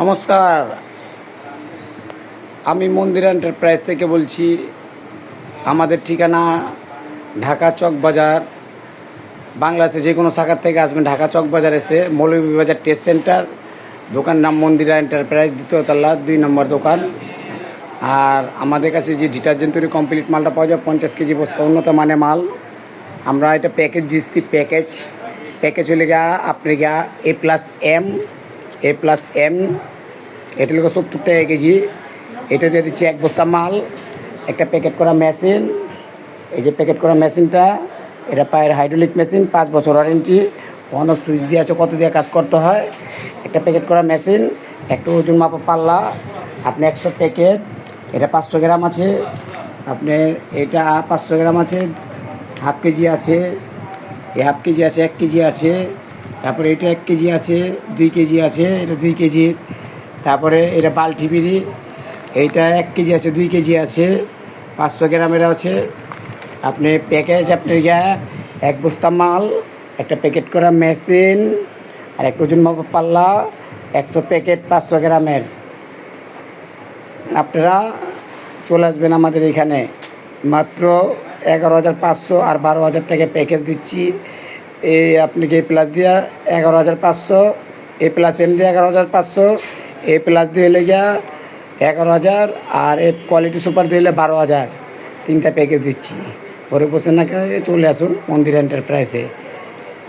নমস্কার। আমি মন্দির এন্টারপ্রাইজ থেকে বলছি, আমাদের ঠিকানা ঢাকা চক বাজার। বাংলাদেশে যে কোনো শাখার থেকে আসবেন, ঢাকা চক বাজার এসে মৌলভীবাজার টেস্ট সেন্টার। দোকান নাম মন্দিরা এন্টারপ্রাইজ, দ্বিতীয় তলা, দুই নম্বর দোকান। আর আমাদের কাছে যে ডিটারজেন্ট তৈরি কমপ্লিট মালটা পাওয়া যায়, পঞ্চাশ কেজি বস্তা, উন্নত মানে মাল। আমরা এটা প্যাকেজ দিচ্ছি প্যাকেজ প্যাকেজ হলে গা আপনি গা A plus M A plus M এটা হলো সত্তর টাকা কেজি। এটা দিয়ে দিচ্ছি এক বস্তা মাল, একটা প্যাকেট করা মেশিন এই যে প্যাকেট করা মেশিনটা এটা পায়ের হাইড্রোলিক মেশিন পাঁচ বছর ওয়ারেন্টি অফ সুইচ দিয়ে আছে, কত দিয়ে কাজ করতে হয়। একটা প্যাকেট করা মেশিন একটা ওজন মাপা পাল্লা। আপনি একশো প্যাকেট এটা পাঁচশো গ্রাম আছে। আপনি এটা পাঁচশো গ্রাম আছে হাফ কেজি আছে। হাফ কেজি আছে, এক কেজি আছে। তারপরে এটা এক কেজি আছে, দুই কেজি আছে, এটা দুই কেজি। তারপরে এটা বালটি বিড়ি, এইটা এক কেজি আছে, দুই কেজি আছে, পাঁচশো গ্রামের আছে। আপনি প্যাকেজ আপনি গিয়া এক বস্তা মাল, একটা প্যাকেট করা মেশিন আর এক ওজন মাপা পাল্লা, একশো প্যাকেট পাঁচশো গ্রামের। আপনারা চলে আসবেন আমাদের এখানে। মাত্র এগারো হাজার পাঁচশো আর বারো হাজার টাকা প্যাকেজ দিচ্ছি। এই আপনি কি এ প্লাস দিয়া এগারো হাজার পাঁচশো, এ প্লাস এম দিয়ে এগারো হাজার পাঁচশো, এ প্লাস দিয়ে হলে গিয়া এগারো হাজার, আর এ কোয়ালিটি সুপার দিয়ে হলে বারো হাজার। তিনটা প্যাকেজ দিচ্ছি। পরে বসে না চলে আসুন মন্দির এন্টারপ্রাইজে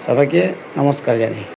সবাইকে নমস্কার জানি